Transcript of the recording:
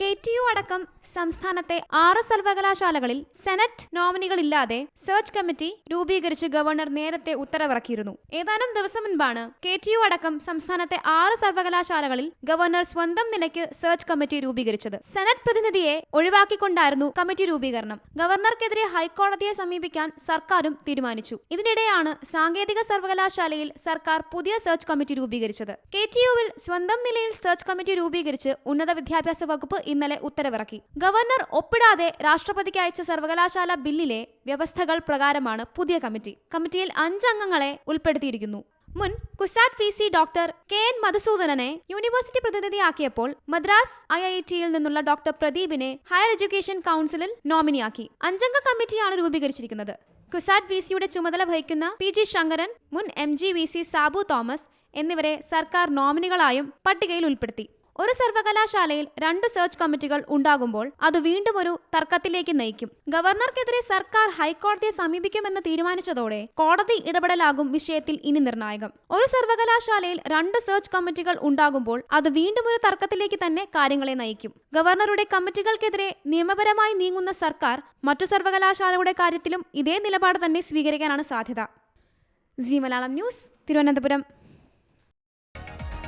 K T U അടക്കം സംസ്ഥാനത്തെ ആറ് സർവകലാശാലകളിൽ സെനറ്റ് നോമിനികളില്ലാതെ സെർച്ച് കമ്മിറ്റി രൂപീകരിച്ച് ഗവർണർ നേരത്തെ ഉത്തരവിറക്കിയിരുന്നു. ഏതാനും ദിവസം മുൻപാണ് കെ ടി യു അടക്കം സംസ്ഥാനത്തെ ആറ് സർവകലാശാലകളിൽ ഗവർണർ സ്വന്തം നിലയ്ക്ക് സെർച്ച് കമ്മിറ്റി രൂപീകരിച്ചത്. സെനറ്റ് പ്രതിനിധിയെ ഒഴിവാക്കിക്കൊണ്ടായിരുന്നു കമ്മിറ്റി രൂപീകരണം. ഗവർണർക്കെതിരെ ഹൈക്കോടതിയെ സമീപിക്കാൻ സർക്കാരും തീരുമാനിച്ചു. ഇതിനിടെയാണ് സാങ്കേതിക സർവകലാശാലയിൽ സർക്കാർ പുതിയ സെർച്ച് കമ്മിറ്റി രൂപീകരിച്ചത്. കെ ടി യുവിൽ സ്വന്തം നിലയിൽ സെർച്ച് കമ്മിറ്റി രൂപീകരിച്ച് ഉന്നത വിദ്യാഭ്യാസ വകുപ്പ് ഇന്നലെ ഉത്തരവിറക്കി. ഗവർണർ ഒപ്പിടാതെ രാഷ്ട്രപതിക്ക് അയച്ച സർവകലാശാല ബില്ലിലെ വ്യവസ്ഥകൾ പ്രകാരമാണ് പുതിയ കമ്മിറ്റി. കമ്മിറ്റിയിൽ അഞ്ചംഗങ്ങളെ ഉൾപ്പെടുത്തിയിരിക്കുന്നു. മുൻ CUSAT V C doctor K N മധുസൂദനനെ university പ്രതിനിധിയാക്കിയപ്പോൾ മദ്രാസ് ഐ ഐ ടിയിൽ നിന്നുള്ള ഡോക്ടർ പ്രദീപിനെ ഹയർ എഡ്യൂക്കേഷൻ കൗൺസിലിൽ നോമിനിയാക്കി. അഞ്ചംഗ കമ്മിറ്റിയാണ് രൂപീകരിച്ചിരിക്കുന്നത്. കുസാറ്റ് വി സിയുടെ ചുമതല വഹിക്കുന്ന പി ജി ശങ്കരൻ മുൻ M G V C Sabu Thomas എന്നിവരെ സർക്കാർ നോമിനികളായും പട്ടികയിൽ ഉൾപ്പെടുത്തി. ഒരു സർവകലാശാലയിൽ രണ്ട് സെർച്ച് കമ്മിറ്റികൾ ഉണ്ടാകുമ്പോൾ അത് വീണ്ടും ഒരു തർക്കത്തിലേക്ക് നയിക്കും. ഗവർണർക്കെതിരെ സർക്കാർ ഹൈക്കോടതിയെ സമീപിക്കുമെന്ന് തീരുമാനിച്ചതോടെ കോടതി ഇടപെടലാകും വിഷയത്തിൽ ഇനി നിർണായകം. ഒരു സർവകലാശാലയിൽ രണ്ട് സെർച്ച് കമ്മിറ്റികൾ ഉണ്ടാകുമ്പോൾ അത് വീണ്ടും ഒരു തർക്കത്തിലേക്ക് തന്നെ കാര്യങ്ങളെ നയിക്കും. ഗവർണറുടെ കമ്മിറ്റികൾക്കെതിരെ നിയമപരമായി നീങ്ങുന്ന സർക്കാർ മറ്റു സർവകലാശാലയുടെ കാര്യത്തിലും ഇതേ നിലപാട് തന്നെ സ്വീകരിക്കാനാണ് സാധ്യത. Zee Malayalam news Thiruvananthapuram.